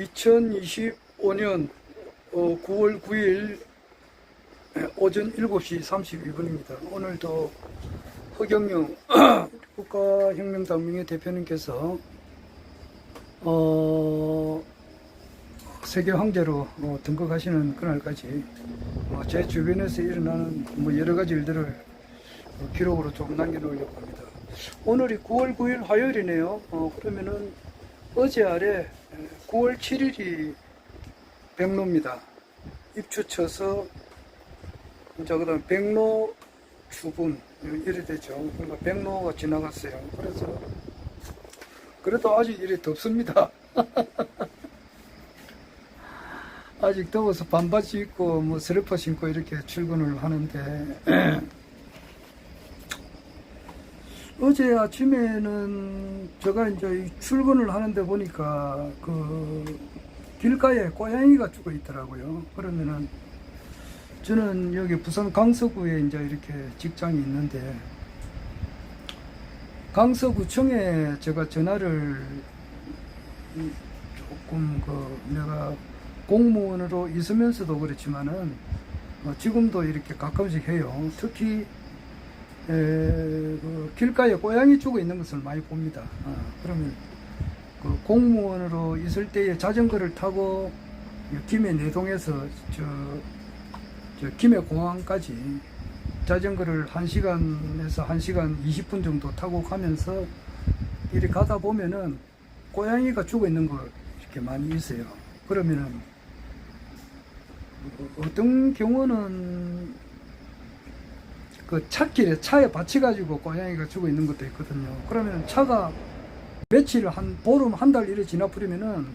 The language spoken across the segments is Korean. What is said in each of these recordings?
2025년 9월 9일 오전 7시 32분입니다. 오늘도 허경영 국가혁명당명의 대표님께서 어, 세계 황제로 어, 등극하시는 그날까지 어, 제 주변에서 일어나는 뭐 여러 가지 일들을 어, 기록으로 좀 남겨놓으려고 합니다. 오늘이 9월 9일 화요일이네요. 어, 그러면은 어제 아래 9월 7일이 백로입니다. 입추 쳐서 이제 그다음 백로 추분 이래 되죠. 그러니까 백로가 지나갔어요. 그래서 그래도 아직 이래 덥습니다. 아직 더워서 반바지 입고 뭐 슬리퍼 신고 이렇게 출근을 하는데 어제 아침에는 제가 이제 이 출근을 하는데 보니까 그 길가에 고양이가 죽어 있더라고요. 그러면은 저는 여기 부산 강서구에 이제 이렇게 직장이 있는데 강서구청에 제가 전화를 조금 그 내가 공무원으로 있으면서도 그렇지만은 어, 지금도 이렇게 가끔씩 해요. 특히 에, 그 길가에 고양이 죽어 있는 것을 많이 봅니다. 아, 그러면 그 공무원으로 있을 때에 자전거를 타고 김해 내동에서 저, 저 김해 공항까지 자전거를 1시간에서 1시간 20분 정도 타고 가면서 이렇게 가다 보면은 고양이가 죽어 있는 거 이렇게 많이 있어요. 그러면은 어, 어떤 경우는 그 차길에 차에 받쳐가지고 고양이가 죽어 있는 것도 있거든요. 그러면 차가 며칠 한 보름 한 달 이래 지나버리면은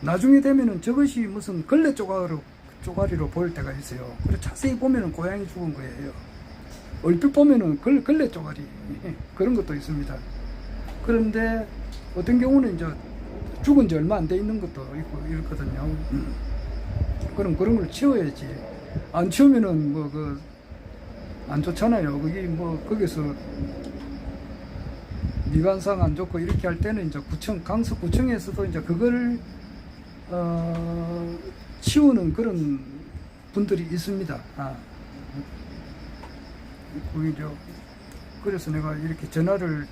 나중에 되면은 저것이 무슨 걸레 조각으로 쪼가리로 보일 때가 있어요. 그래 자세히 보면은 고양이 죽은 거예요. 얼핏 보면은 걸, 걸레 쪼가리 그런 것도 있습니다. 그런데 어떤 경우는 이제 죽은 지 얼마 안 돼 있는 것도 있고 이렇거든요. 음. 그럼 그런 걸 치워야지. 안 치우면은 뭐그 안 좋잖아요. 거기 뭐 거기서 미관상 안 좋고 이렇게 할 때는 이제 구청 강서 구청에서도 이제 그걸 어, 치우는 그런 분들이 있습니다. 아. 오히려 그래서 내가 이렇게 전화를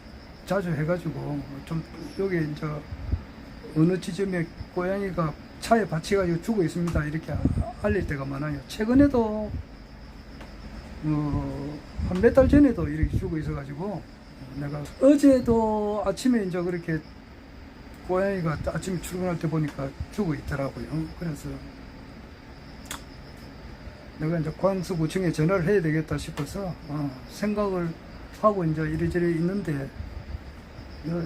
자주 해가지고 좀 여기 이제 어느 지점에 고양이가 차에 받쳐가지고 죽어 있습니다. 이렇게 알릴 때가 많아요. 최근에도 어, 한 몇 달 전에도 이렇게 죽어 있어가지고 내가 어제도 아침에 이제 그렇게 고양이가 아침에 출근할 때 보니까 죽어 있더라고요. 그래서 내가 이제 광수구청에 전화를 해야 되겠다 싶어서 어, 생각을 하고 이제 이리저리 있는데 어,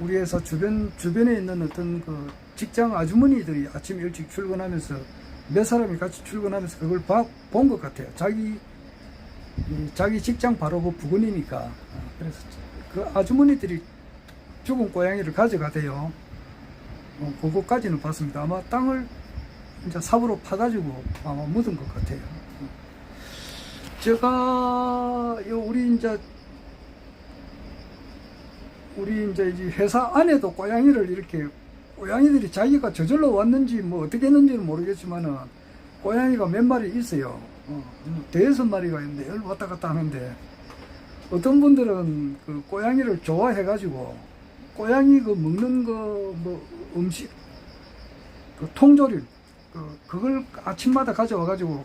우리 회사 주변 주변에 있는 어떤 그 직장 아주머니들이 아침 일찍 출근하면서 몇 사람이 같이 출근하면서 그걸 본 것 같아요. 자기 이 자기 직장 바로 그 부근이니까 어, 그래서 그 아주머니들이 죽은 고양이를 가져가대요. 어, 그거까지는 봤습니다. 아마 땅을 이제 삽으로 파가지고 아마 묻은 것 같아요. 어. 제가 요 우리 이제 우리 이제 이 회사 안에도 고양이를 이렇게 고양이들이 자기가 저절로 왔는지 뭐 어떻게 했는지는 모르겠지만은 고양이가 몇 마리 있어요. 어, 대여섯 마리가 있는데 여기 왔다 갔다 하는데 어떤 분들은 그 고양이를 좋아해 가지고 고양이 그 먹는 거 뭐 음식 그 통조림 그 그걸 아침마다 가져와 가지고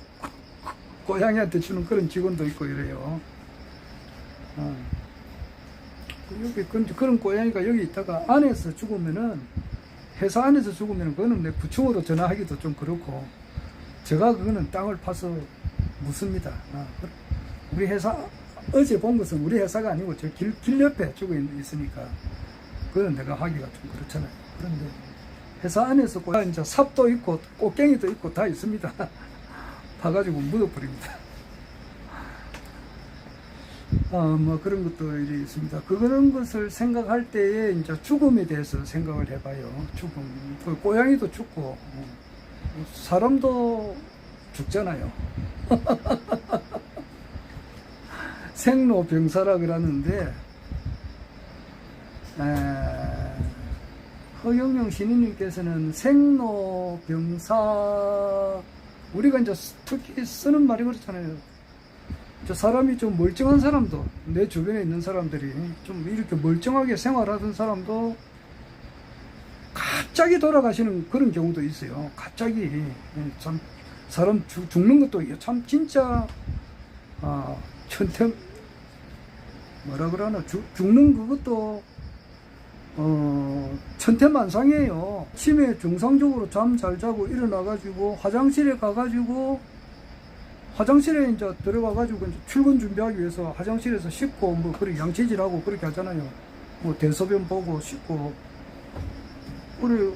고양이한테 주는 그런 직원도 있고 이래요. 어. 여기 그- 그런 고양이가 여기 있다가 안에서 죽으면은 회사 안에서 죽으면 그거는 내 구청으로 전화하기도 좀 그렇고 제가 그거는 땅을 파서 묻습니다. 아, 우리 회사 어제 본 것은 우리 회사가 아니고 저 길 길 옆에 죽어 있- 있으니까 그건 내가 하기가 좀 그렇잖아요. 그런데 회사 안에서 고 이제 삽도 있고 꽃갱이도 있고 다 있습니다. 파가지고 묻어버립니다. 어, 뭐 그런 것도 일이 있습니다. 그런 것을 생각할 때에 이제 죽음에 대해서 생각을 해봐요. 죽음. 그 고양이도 죽고, 어, 사람도 죽잖아요. 생로병사라 그러는데, 에, 허경영 신인님께서는 생로병사 우리가 이제 특히 쓰는 말이 그렇잖아요. 저 사람이 좀 멀쩡한 사람도 내 주변에 있는 사람들이 좀 이렇게 멀쩡하게 생활하던 사람도 갑자기 돌아가시는 그런 경우도 있어요. 갑자기 예, 참 사람 죽- 죽는 것도 참 진짜 아 천태 뭐라 그러나 죽, 죽는 그것도 어 천태만상이에요. 치매 정상적으로 잠 잘 자고 일어나가지고 화장실에 가가지고 화장실에 이제 들어가가지고 이제 출근 준비하기 위해서 화장실에서 씻고 뭐 그렇게 양치질하고 그렇게 하잖아요. 뭐 대소변 보고 씻고 그래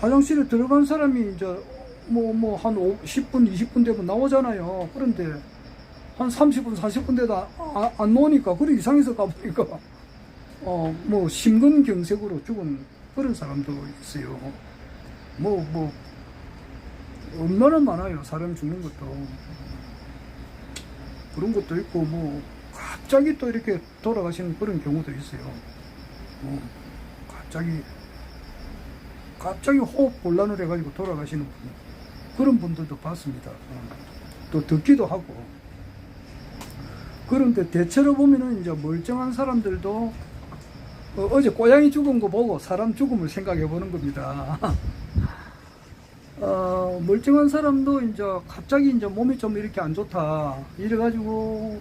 화장실에 들어간 사람이 이제 뭐 뭐한 10분 20분 되면 나오잖아요. 그런데 한 30분 40분 되다 아- 안 나오니까 그래 이상해서 가보니까 어 뭐 심근경색으로 죽은 그런 사람도 있어요. 뭐 뭐 얼마나 많아요 사람 죽는 것도 그런 것도 있고 뭐 갑자기 또 이렇게 돌아가시는 그런 경우도 있어요. 뭐 갑자기 갑자기 호흡 곤란을 해가지고 돌아가시는 분 그런 분들도 봤습니다. 어. 또 듣기도 하고 그런데 대체로 보면은 이제 멀쩡한 사람들도 어, 제 고양이 죽은 거 보고 사람 죽음을 생각해 보는 겁니다. 어, 멀쩡한 사람도 이제 갑자기 이제 몸이 좀 이렇게 안 좋다 이래가지고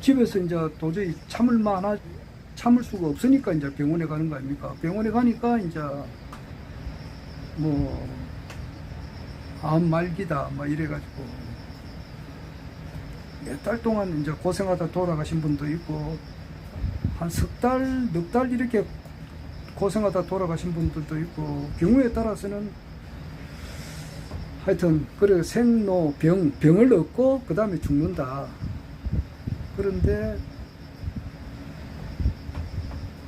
집에서 이제 도저히 참을 만하 참을 수가 없으니까 이제 병원에 가는 거 아닙니까? 병원에 가니까 이제 뭐 암 말기다 막 이래가지고 몇 달 동안 이제 고생하다 돌아가신 분도 있고 한 석 달, 넉 달 이렇게 고생하다 돌아가신 분들도 있고 경우에 따라서는 하여튼 그래 생로 병 병을 얻고 그 다음에 죽는다. 그런데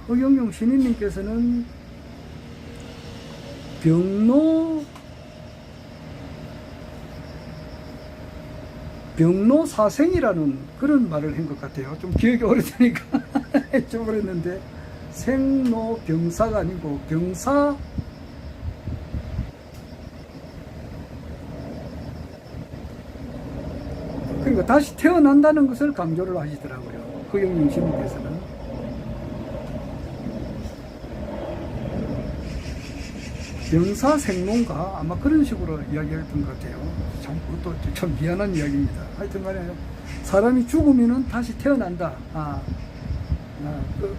허경영 신인님께서는 병로 병로 사생이라는 그런 말을 한 것 같아요. 좀 기억이 오래되니까 잊어버렸는데 생로 병사가 아니고 병사 그러니까 다시 태어난다는 것을 강조를 하시더라고요. 허경영 신님께서는. 병사 생론가 아마 그런 식으로 이야기했던 것 같아요. 참 그것도 참 미안한 이야기입니다. 하여튼 간에 사람이 죽으면은 다시 태어난다. 아, 아 그,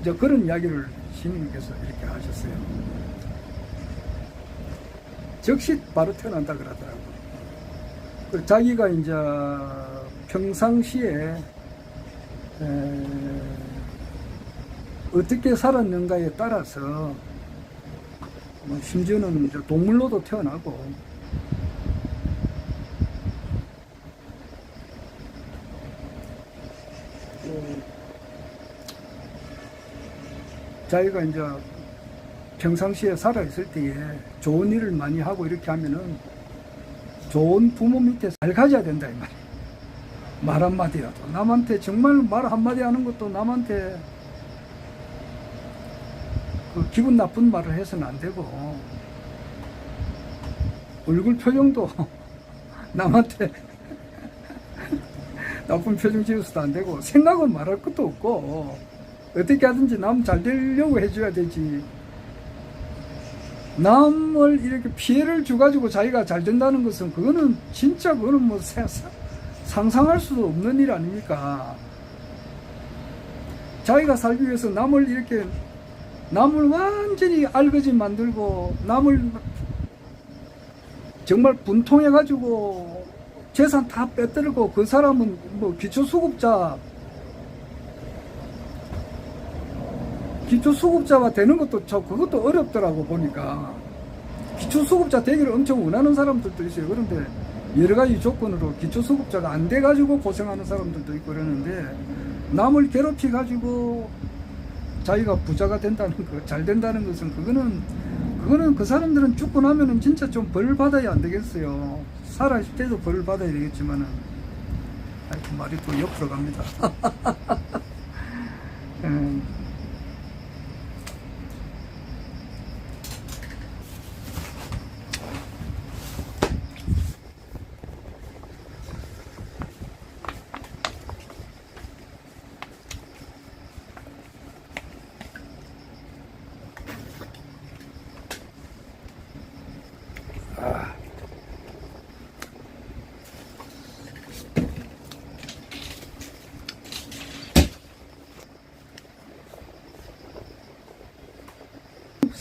이제 그런 이야기를 신님께서 이렇게 하셨어요. 즉시 바로 태어난다 그러더라고요. 그 자기가 이제 평상시에 에, 어떻게 살았는가에 따라서 뭐 심지어는 동물로도 태어나고 자기가 이제 평상시에 살아 있을 때에 좋은 일을 많이 하고 이렇게 하면은 좋은 부모 밑에 잘 가져야 된다 이 말이에요. 말 한마디라도 남한테 정말 말 한마디 하는 것도 남한테 그 기분 나쁜 말을 해서는 안 되고 얼굴 표정도 남한테 나쁜 표정 지어서도 안 되고 생각은 말할 것도 없고 어떻게 하든지 남 잘 되려고 해줘야 되지 남을 이렇게 피해를 줘가지고 자기가 잘 된다는 것은 그거는 진짜 그거는 뭐 상상할 수도 없는 일 아닙니까? 자기가 살기 위해서 남을 이렇게 남을 완전히 알거지 만들고 남을 정말 분통해 가지고 재산 다 빼뜨리고 그 사람은 뭐 기초수급자 기초수급자가 되는 것도 저 그것도 어렵더라고 보니까 기초수급자 되기를 엄청 원하는 사람들도 있어요 그런데 여러 가지 조건으로 기초수급자가 안 돼가지고 고생하는 사람들도 있고 그러는데 남을 괴롭히 가지고 자기가 부자가 된다는 거, 잘 된다는 것은 그거는 그거는 그 사람들은 죽고 나면은 진짜 좀 벌 받아야 안 되겠어요. 살아있을 때도 벌 받아야 되겠지만은 아이고 말이 또 옆으로 갑니다. 음.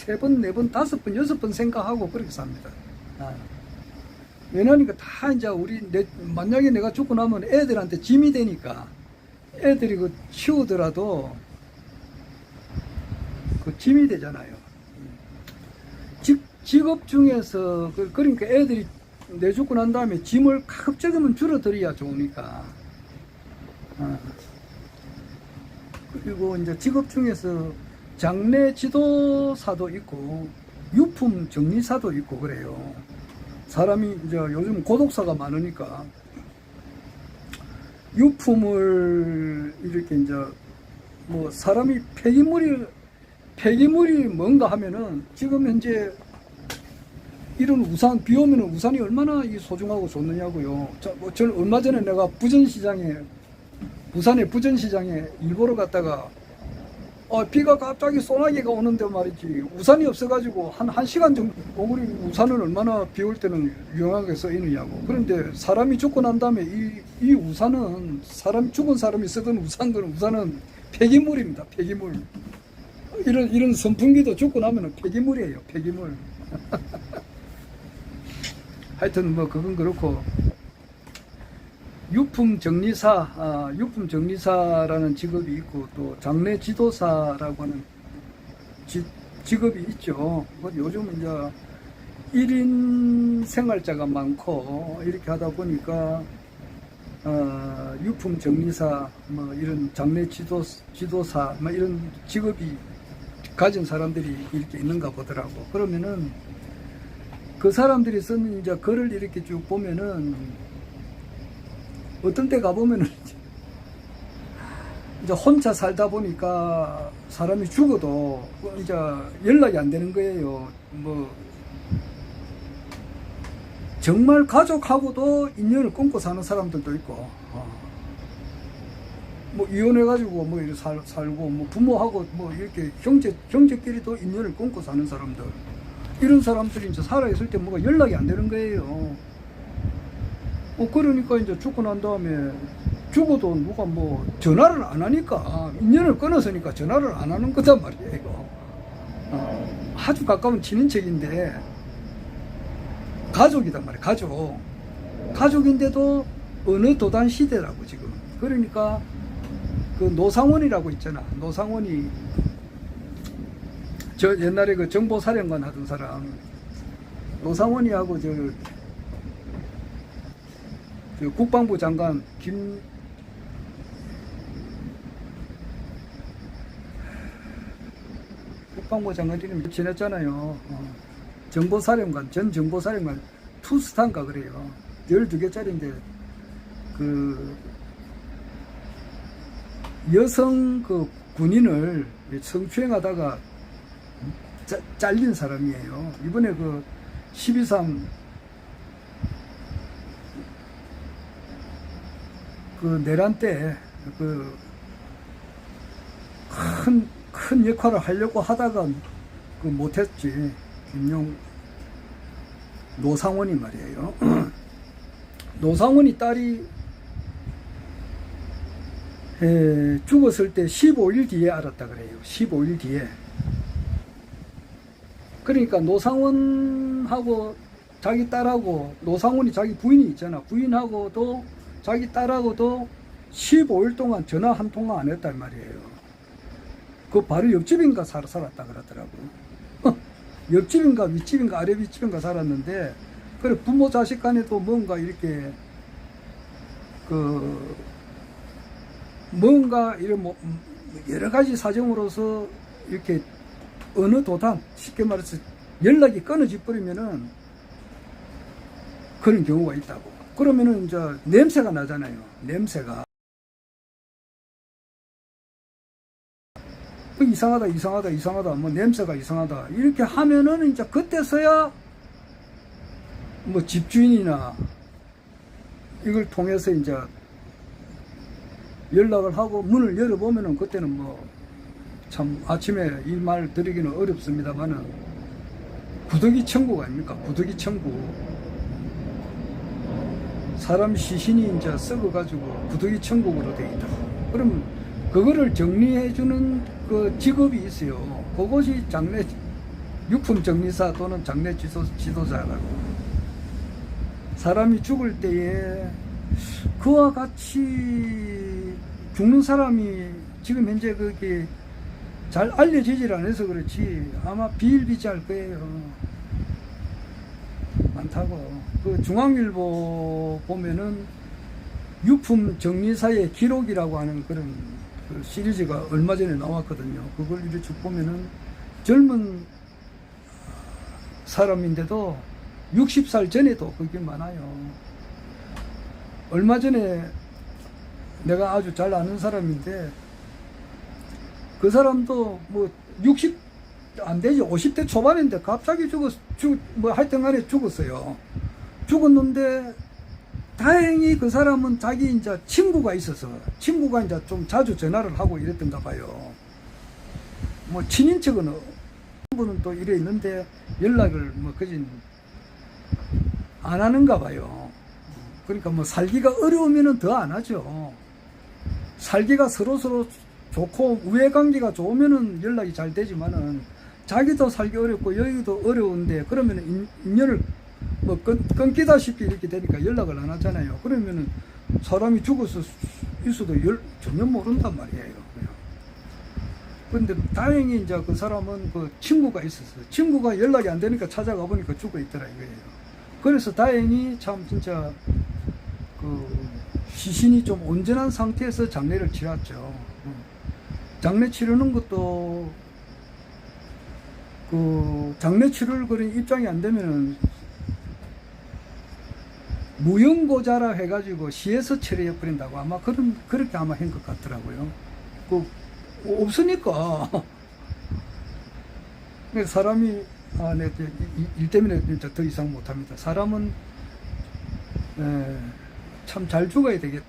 세 번, 네 번, 다섯 번, 여섯 번 생각하고 그렇게 삽니다. 아. 왜냐니까 다 이제 우리 내, 만약에 내가 죽고 나면 애들한테 짐이 되니까 애들이 그 치우더라도 그 짐이 되잖아요. 직, 직업 중에서 그, 그러니까 애들이 내 죽고 난 다음에 짐을 가급적이면 줄어들어야 좋으니까. 아. 그리고 이제 직업 중에서 장례 지도사도 있고 유품 정리사도 있고 그래요. 사람이 이제 요즘 고독사가 많으니까 유품을 이렇게 이제 뭐 사람이 폐기물이 폐기물이 뭔가 하면은 지금 현재 이런 우산 비 오면은 우산이 얼마나 이 소중하고 좋느냐고요. 자, 뭐 얼마 전에 내가 부전시장에 부산의 부전시장에 일보러 갔다가 어, 비가 갑자기 소나기가 오는데 말이지. 우산이 없어가지고 한, 한 시간 정도 오그리 우산을 얼마나 비 올 때는 유용하게 쓰이느냐고. 그런데 사람이 죽고 난 다음에 이, 이 우산은 사람 죽은 사람이 쓰던 우산들은 우산은 폐기물입니다. 폐기물. 이런 이런 선풍기도 죽고 나면은 폐기물이에요. 폐기물. 하여튼 뭐 그건 그렇고 유품 정리사, 아, 유품 정리사라는 직업이 있고 또 장례 지도사라고 하는 지, 직업이 있죠. 뭐 요즘 이제 1인 생활자가 많고 이렇게 하다 보니까 어, 유품 정리사, 뭐 이런 장례 지도, 지도사, 뭐 이런 직업이 가진 사람들이 이렇게 있는가 보더라고. 그러면은 그 사람들이 쓰는 이제 글을 이렇게 쭉 보면은 어떤 때 가보면은 이제 혼자 살다 보니까 사람이 죽어도 이제 연락이 안 되는 거예요. 뭐 정말 가족하고도 인연을 끊고 사는 사람들도 있고, 어. 뭐 이혼해가지고 뭐 이렇게 살, 살고, 뭐 부모하고 뭐 이렇게 형제 형제끼리도 인연을 끊고 사는 사람들 이런 사람들이 이제 살아 있을 때 뭐가 연락이 안 되는 거예요. 어, 그러니까 이제 죽고 난 다음에 죽어도 누가 뭐 전화를 안 하니까 인연을 끊었으니까 전화를 안 하는 거단 말이에요. 어, 아주 가까운 친인척인데 가족이단 말이에요. 가족. 가족인데도 어느 도단 시대라고 지금. 그러니까 그 노상원이라고 있잖아. 노상원이 저 옛날에 그 정보사령관 하던 사람 노상원이하고 저 그 국방부 장관 김 국방부 장관 이름 지냈잖아요. 어. 정보사령관 전 정보사령관 투스탄가 그래요. 12개짜리인데 그 여성 그 군인을 성추행하다가 짜- 잘린 사람이에요. 이번에 그 12.3 그 내란 때 그 큰, 큰 역할을 하려고 하다가 그 못했지. 김용, 노상원이 말이에요. 노상원이 딸이 에, 죽었을 때 15일 뒤에 알았다 그래요. 15일 뒤에. 그러니까 노상원하고 자기 딸하고 노상원이 자기 부인이 있잖아. 부인하고도 자기 딸하고도 15일 동안 전화 한 통화 안 했단 말이에요. 그 바로 옆집인가 살, 살았다 그러더라고. 옆집인가 윗집인가 아래 윗집인가 살았는데 그래 부모 자식 간에도 뭔가 이렇게 그 뭔가 이런 뭐 여러 가지 사정으로서 이렇게 어느 도단 쉽게 말해서 연락이 끊어져 버리면은 그런 경우가 있다고. 그러면은 이제 냄새가 나잖아요. 냄새가. 그 이상하다, 이상하다, 이상하다, 뭐 냄새가 이상하다. 이렇게 하면은 이제 그때서야 뭐 집주인이나 이걸 통해서 이제 연락을 하고 문을 열어보면은 그때는 뭐 참 아침에 이 말 드리기는 어렵습니다만은 구더기 천국 아닙니까? 구더기 천국. 사람 시신이 이제 썩어가지고 구더기 천국으로 돼 있다. 그럼 그거를 정리해주는 그 직업이 있어요. 그것이 장례, 유품 정리사 또는 장례 지도, 지도자라고. 사람이 죽을 때에 그와 같이 죽는 사람이 지금 현재 그게 잘 알려지질 않아서 그렇지 아마 비일비재할 거예요. 많다고. 그 중앙일보 보면은 유품 정리사의 기록이라고 하는 그런 그 시리즈가 얼마 전에 나왔거든요. 그걸 이렇게 쭉 보면은 젊은 사람인데도 60살 전에도 그게 많아요. 얼마 전에 내가 아주 잘 아는 사람인데 그 사람도 뭐 60, 안 되지. 50대 초반인데 갑자기 죽었, 죽, 뭐 하여튼 간에 죽었어요. 죽었는데 다행히 그 사람은 자기 이제 친구가 있어서 친구가 이제 좀 자주 전화를 하고 이랬던가 봐요. 뭐 친인척은 어- 한 분은 또 이래 있는데 연락을 뭐 그진 안 하는가 봐요. 그러니까 뭐 살기가 어려우면은 더 안 하죠. 살기가 서로 서로 좋고 우애 관계가 좋으면은 연락이 잘 되지만은 자기도 살기 어렵고 여기도 어려운데 그러면은 인- 인연을 뭐 끊, 끊기다시피 이렇게 되니까 연락을 안 하잖아요. 그러면은 사람이 죽어서 있어도 열, 전혀 모른단 말이에요. 근데 다행히 이제 그 사람은 그 친구가 있었어요. 친구가 연락이 안 되니까 찾아가 보니까 죽어 있더라 이거예요. 그래서 다행히 참 진짜 그 시신이 좀 온전한 상태에서 장례를 치렀죠. 음. 장례 치르는 것도 그 장례 치를 그런 입장이 안 되면은 무용고자라 해가지고 시에서 처리해 버린다고 아마 그런 그렇게 아마 한 것 같더라고요. 그 없으니까 사람이 아, 네, 일 때문에 진짜 더 이상 못합니다. 사람은 참 잘 죽어야 되겠.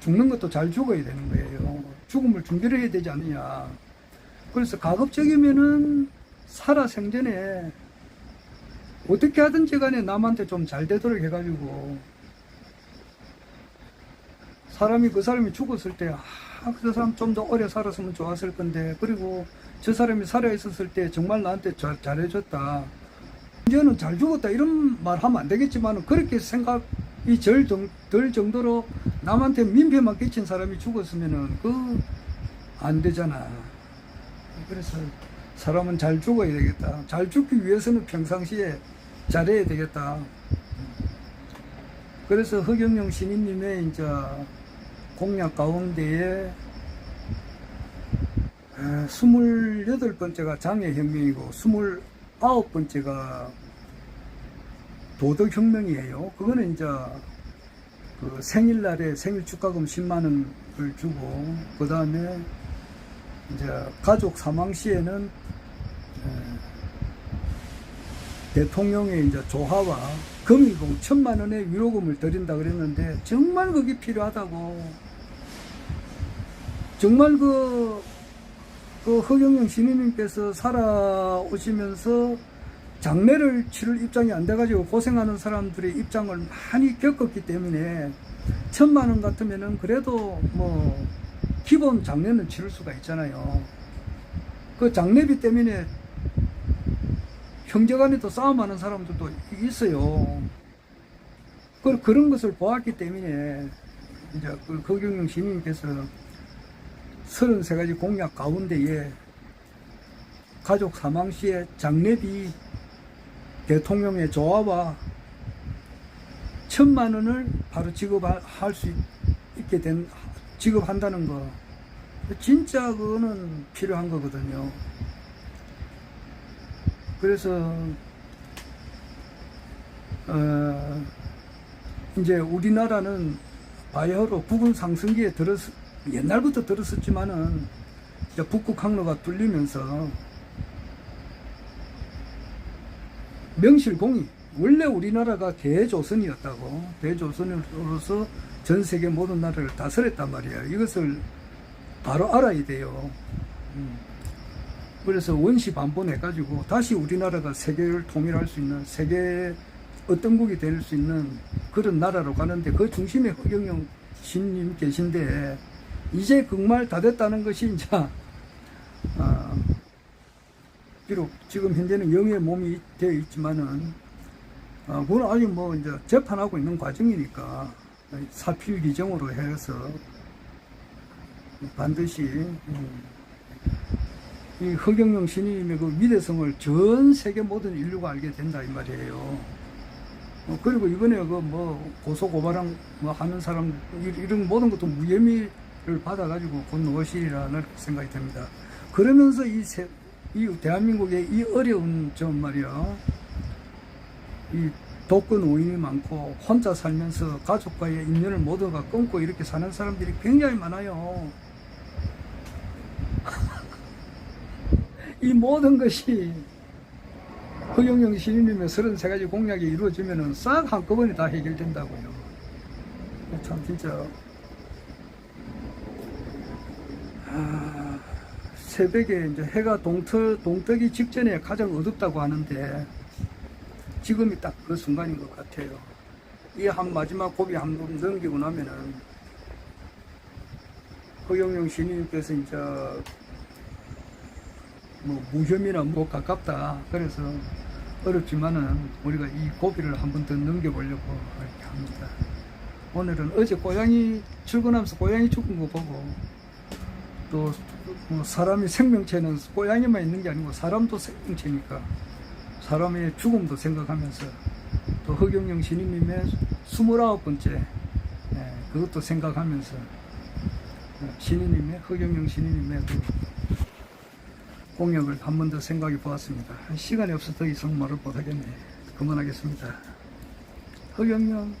죽는 것도 잘 죽어야 되는 거예요. 죽음을 준비를 해야 되지 않느냐. 그래서 가급적이면은 살아 생전에 어떻게 하든지 간에 남한테 좀 잘 되도록 해가지고 사람이 그 사람이 죽었을 때, 아, 그 사람 좀 더 오래 살았으면 좋았을 건데, 그리고 저 사람이 살아 있었을 때 정말 나한테 잘, 잘해줬다. 이제는 잘 죽었다. 이런 말 하면 안 되겠지만, 그렇게 생각이 절 정, 들 정도로 남한테 민폐만 끼친 사람이 죽었으면은, 그, 안 되잖아. 그래서 사람은 잘 죽어야 되겠다. 잘 죽기 위해서는 평상시에 잘해야 되겠다. 그래서 허경영 신임님의 이제 공약 가운데에 28번째가 장애혁명이고 29번째가 도덕혁명이에요. 그거는 이제 그 생일날에 생일 축하금 10만원을 주고, 그 다음에 이제 가족 사망 시에는 에, 대통령의 이제 조화와 금일봉 천만 원의 위로금을 드린다 그랬는데 정말 그게 필요하다고 정말 그, 그 허경영 신인님께서 살아오시면서 장례를 치를 입장이 안 돼가지고 고생하는 사람들의 입장을 많이 겪었기 때문에 천만 원 같으면은 그래도 뭐 기본 장례는 치를 수가 있잖아요. 그 장례비 때문에 형제간에도 싸움하는 사람들도 있어요. 그 그런 것을 보았기 때문에 이제 그 거경영 시민께서 33가지 공약 가운데에 가족 사망 시에 장례비 대통령의 조화와 천만 원을 바로 지급할 수 있게 된 지급한다는 거 진짜 그거는 필요한 거거든요. 그래서 어 이제 우리나라는 바야흐로 국군 상승기에 들었 옛날부터 들었었지만은 이제 북극 항로가 뚫리면서 명실공히 원래 우리나라가 대조선이었다고 대조선으로서 전 세계 모든 나라를 다스렸단 말이에요. 이것을 바로 알아야 돼요. 음. 그래서 원시 반본해가지고 다시 우리나라가 세계를 통일할 수 있는 세계 어떤 국이 될 수 있는 그런 나라로 가는데 그 중심에 허경영 신님 계신데 이제 정말 다 됐다는 것이 이제 아, 비록 지금 현재는 영의 몸이 되어 있지만은 아, 그건 아직 뭐 이제 재판하고 있는 과정이니까 사필 규정으로 해서 반드시 음, 이 허경영 신임의 그 위대성을 전 세계 모든 인류가 알게 된다 이 말이에요. 어, 그리고 이번에 그 뭐 고소 고발한 뭐 하는 사람 이- 이런 모든 것도 무혐의를 받아가지고 곧 무엇이라는 생각이 듭니다. 그러면서 이, 세, 이 대한민국의 이 어려운 점 말이야. 이 독거 노인이 많고 혼자 살면서 가족과의 인연을 모두가 끊고 이렇게 사는 사람들이 굉장히 많아요. 이 모든 것이 허경영 시인님의 33가지 공약이 이루어지면은 싹 한꺼번에 다 해결된다고요. 참 진짜 아, 새벽에 이제 해가 동터, 동뜨기 직전에 가장 어둡다고 하는데 지금이 딱 그 순간인 것 같아요. 이 한 마지막 고비 한 번 넘기고 나면은 허경영 시인님께서 이제 뭐 무혐의나 뭐 가깝다. 그래서 어렵지만은 우리가 이 고비를 한 번 더 넘겨보려고 이렇게 합니다. 오늘은 어제 고양이 출근하면서 고양이 죽은 거 보고 또 뭐 사람이 생명체는 고양이만 있는 게 아니고 사람도 생명체니까 사람의 죽음도 생각하면서 또 허경영 신임님의 29번째 예, 그것도 생각하면서 예, 신임님의 허경영 신임님의 그 공약을 한 번 더 생각해 보았습니다. 시간이 없어 더 이상 말을 못하겠네. 그만하겠습니다. 허경영